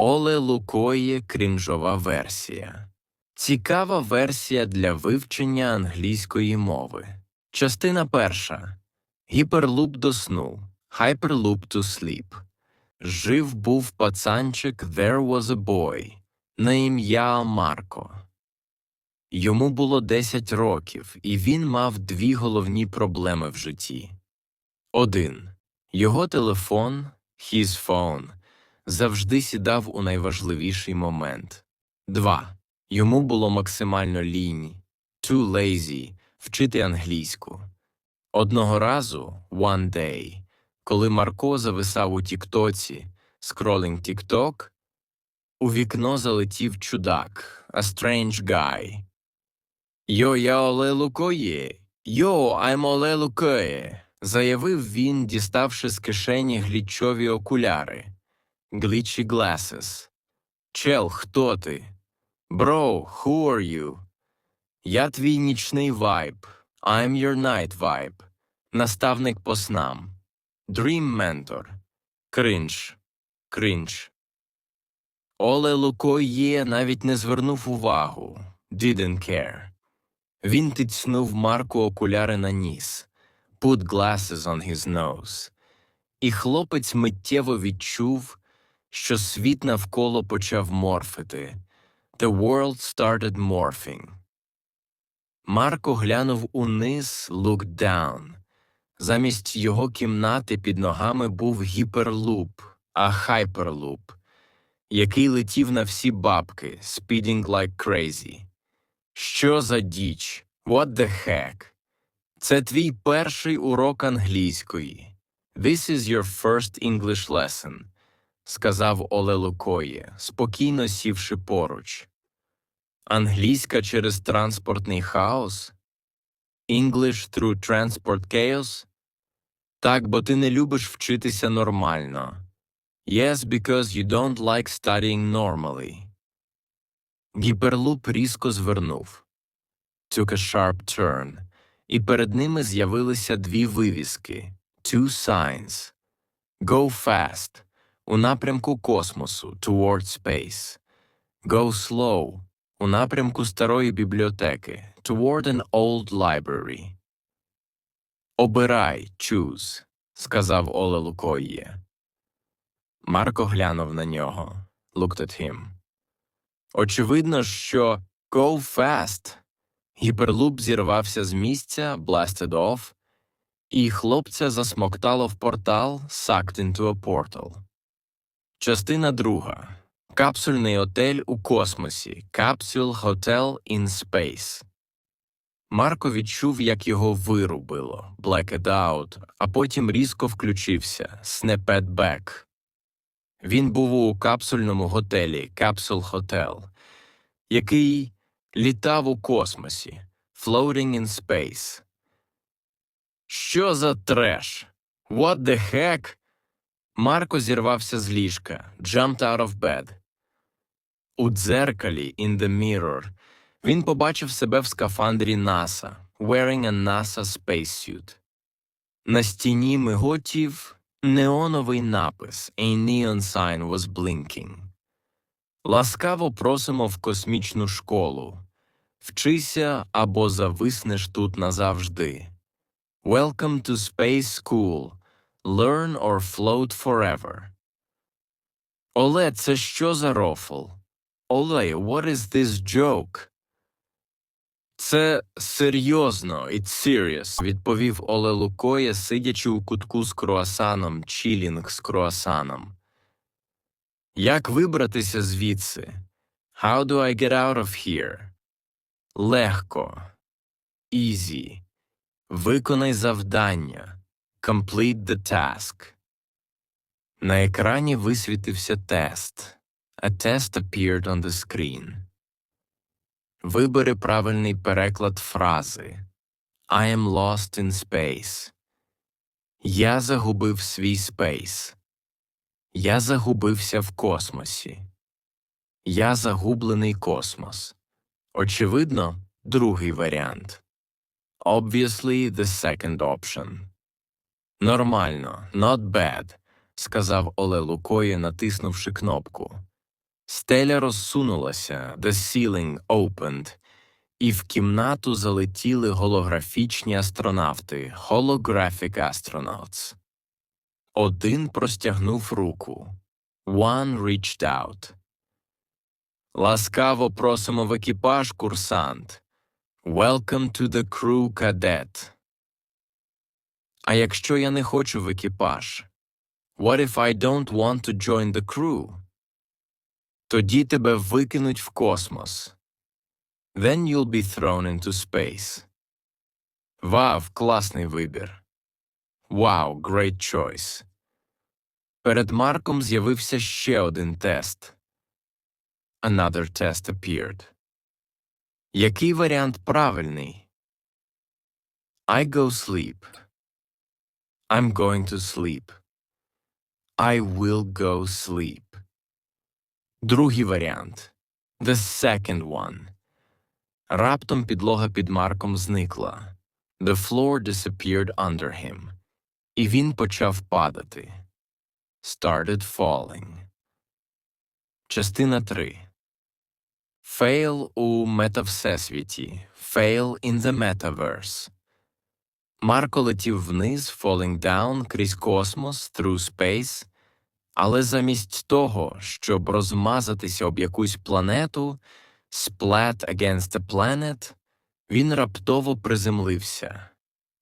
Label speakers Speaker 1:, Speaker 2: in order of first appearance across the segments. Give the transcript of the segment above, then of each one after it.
Speaker 1: Оле Лукоє крінжова версія. Цікава версія для вивчення англійської мови. Частина перша. Гіперлуп до сну. Hyperloop to sleep. Жив був пацанчик There was a boy на ім'я Марко. Йому було 10 років, і він мав дві головні проблеми в житті. Один. Його телефон, his phone, завжди сідав у найважливіший момент. 2. Йому було максимально лінь, too lazy, вчити англійську. Одного разу, one day, коли Марко зависав у Тіктоці, скролінг Тікток, у вікно залетів чудак, a strange guy. Йо, я Оле Лукоє. Йо, I'm Оле Лукоє, заявив він, діставши з кишені глічові окуляри. Glitchy glasses. Чел, хто ти? Бро, who are you? Я твій нічний вайб. I'm your night vibe. Наставник по снам. Dream mentor. Кринж. Кринж. Оле Лукоє навіть не звернув увагу. Didn't care. Він тицьнув Марку окуляри на ніс. Put glasses on his nose. І хлопець миттєво відчув, що світ навколо почав морфити. The world started morphing. Марко глянув униз, looked down. Замість його кімнати під ногами був гіперлуп, а хайперлуп, який летів на всі бабки, speeding like crazy. Що за діч? What the heck? Це твій перший урок англійської. This is your first English lesson, сказав Оле Лукоє, спокійно сівши поруч. Англійська через транспортний хаос? English through transport chaos? Так, бо ти не любиш вчитися нормально. Yes, because you don't like studying normally. Гіперлуп різко звернув. Took a sharp turn, і перед ними з'явилися дві вивіски two signs. Go fast у напрямку космосу toward space. Go slow у напрямку старої бібліотеки toward an old library. Обирай, choose, сказав Оле Лукоє. Марко глянув на нього. Looked at him. Очевидно, що go fast. Гіперлуп зірвався з місця, blasted off, і хлопця засмоктало в портал, sucked into a portal. Частина друга. Капсульний отель у космосі. Capsule Hotel in Space. Марко відчув, як його вирубило, blacked out, а потім різко включився, snapped back. Він був у капсульному готелі Capsule Hotel, який літав у космосі, floating in space. Що за треш? What the heck? Марко зірвався з ліжка, jumped out of bed. У дзеркалі in the mirror він побачив себе в скафандрі НАСА, wearing a NASA spacesuit. На стіні миготів неоновий напис A neon sign was blinking. Ласкаво просимо в космічну школу. Вчися або зависнеш тут назавжди. Welcome to Space School. Learn or float forever. Оле, це що за рофл? Оле, what is this joke? Це серйозно, it's serious, відповів Оле Лукоє, сидячи у кутку з круасаном, чілінг з круасаном. Як вибратися звідси? How do I get out of here? Легко. Easy. Виконай завдання. Complete the task. На екрані висвітився тест. A test appeared on the screen. Вибери правильний переклад фрази I am lost in space. Я загубив свій спейс. Я загубився в космосі. Я загублений космос. Очевидно, другий варіант. Obviously, the second option. Нормально, not bad, сказав Оле Лукоє, натиснувши кнопку. Стеля розсунулася, the ceiling opened, і в кімнату залетіли голографічні астронавти, holographic astronauts. Один простягнув руку. One reached out. Ласкаво просимо в екіпаж, курсант. Welcome to the crew, cadet. А якщо я не хочу в екіпаж? What if I don't want to join the crew? Тоді тебе викинуть в космос. Then you'll be thrown into space. Вау, класний вибір. Wow, great choice. Перед Марком з'явився ще один тест. Another test appeared. Який варіант правильний? I go sleep. I'm going to sleep. I will go sleep. Другий варіант. The second one. Раптом підлога під Марком зникла. The floor disappeared under him. І він почав падати. Started falling. Частина 3. Fail у метавсесвіті. Fail in the metaverse. Марко летів вниз, falling down крізь космос, through space, але замість того, щоб розмазатися об якусь планету, splat against a planet, він раптово приземлився.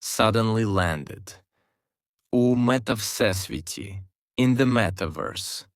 Speaker 1: Suddenly landed. У метавсесвіті. In the metaverse.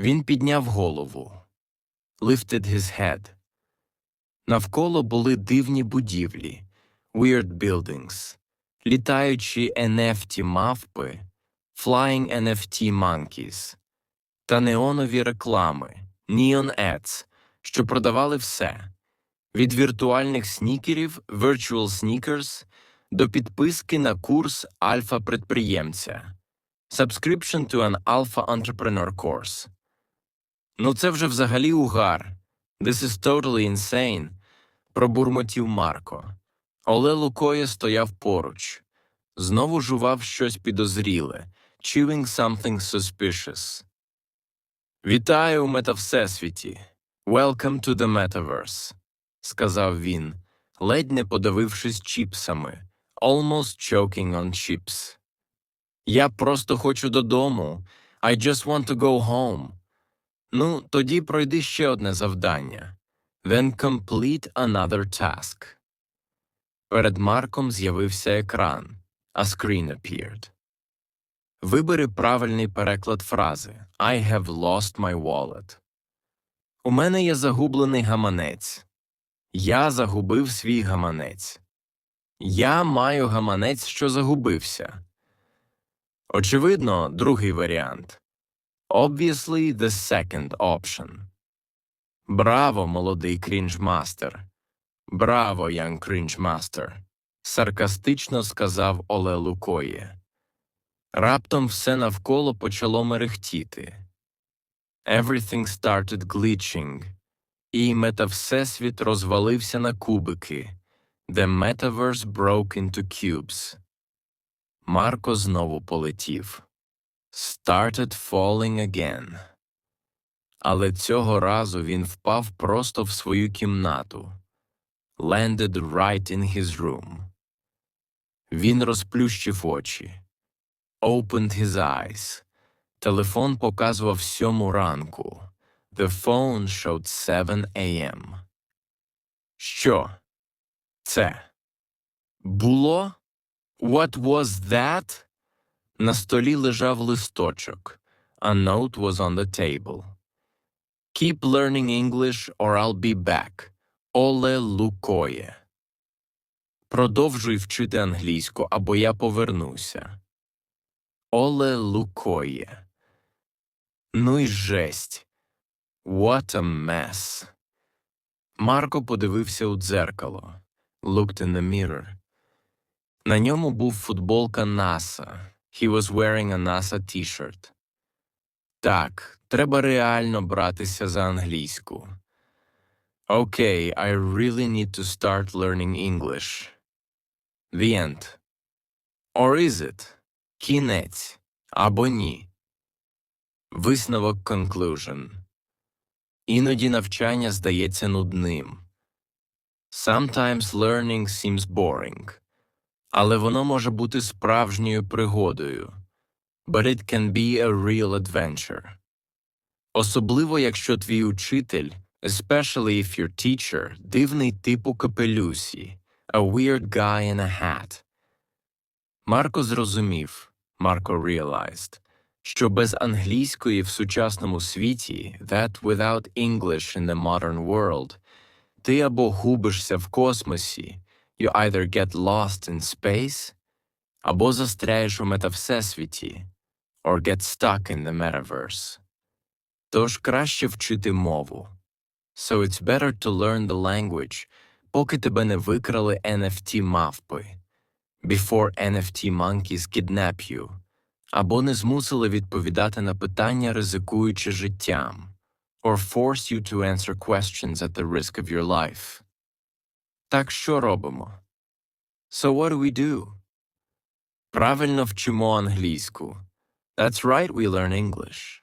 Speaker 1: Він підняв голову. Lifted his head. Навколо були дивні будівлі. Weird buildings. Літаючі NFT мавпи. Flying NFT monkeys. Та неонові реклами. Neon ads, що продавали все. Від віртуальних снікерів Virtual Sneakers до підписки на курс альфа-предприємця. Subscription to an Alpha Entrepreneur Course. Ну це вже взагалі угар. This is totally insane. Пробурмотів Марко. Оле Лукоє стояв поруч. Знову жував щось підозріле. Chewing something suspicious. Вітаю у метавсесвіті. Welcome to the metaverse, сказав він, ледь не подавившись чіпсами. Almost choking on chips. Я просто хочу додому. I just want to go home. Ну, тоді пройди ще одне завдання. Then complete another task. Перед Марком з'явився екран. A screen appeared. Вибери правильний переклад фрази I have lost my wallet. У мене є загублений гаманець. Я загубив свій гаманець. Я маю гаманець, що загубився. Очевидно, другий варіант. Obviously, the second option. Браво, молодий крінжмастер. Браво, young крінжмастер. Саркастично сказав Оле Лукоє. Раптом все навколо почало мерехтіти. Everything started glitching, і метавсесвіт розвалився на кубики. The metaverse broke into cubes. Марко знову полетів. Started falling again. Але цього разу він впав просто в свою кімнату. Landed right in his room. Він розплющив очі. Opened his eyes. Телефон показував сьому ранку. The phone showed 7 a.m. Що? Це? Було? What was that? На столі лежав листочок. A note was on the table. Keep learning English or I'll be back. Оле Лукоє. Продовжуй вчити англійську, або я повернуся. Оле Лукоє. Ну й жесть. What a mess. Марко подивився у дзеркало. Looked in the mirror. На ньому був футболка НАСА. He was wearing a NASA t-shirt. Так, треба реально братися за англійську. Okay, I really need to start learning English. The end. Or is it? Кінець. Або ні. Висновок conclusion. Іноді навчання здається нудним. Sometimes learning seems boring. Але воно може бути справжньою пригодою. But it can be a real adventure. Особливо, якщо твій учитель, especially if your teacher, дивний тип у капелюсі, a weird guy in a hat. Марко зрозумів, Марко realized, що без англійської в сучасному світі, that without English in the modern world, ти або губишся в космосі, you either get lost in space, або застряєш у метавсесвіті, or get stuck in the metaverse. Тож краще вчити мову. So it's better to learn the language, поки тебе не викрали NFT-мавпи. Before NFT monkeys kidnap you. Або не змусили відповідати на питання, ризикуючи життям. Or force you to answer questions at the risk of your life. Так що робимо? So what do we do? Правильно вчимо англійську. That's right, we learn English.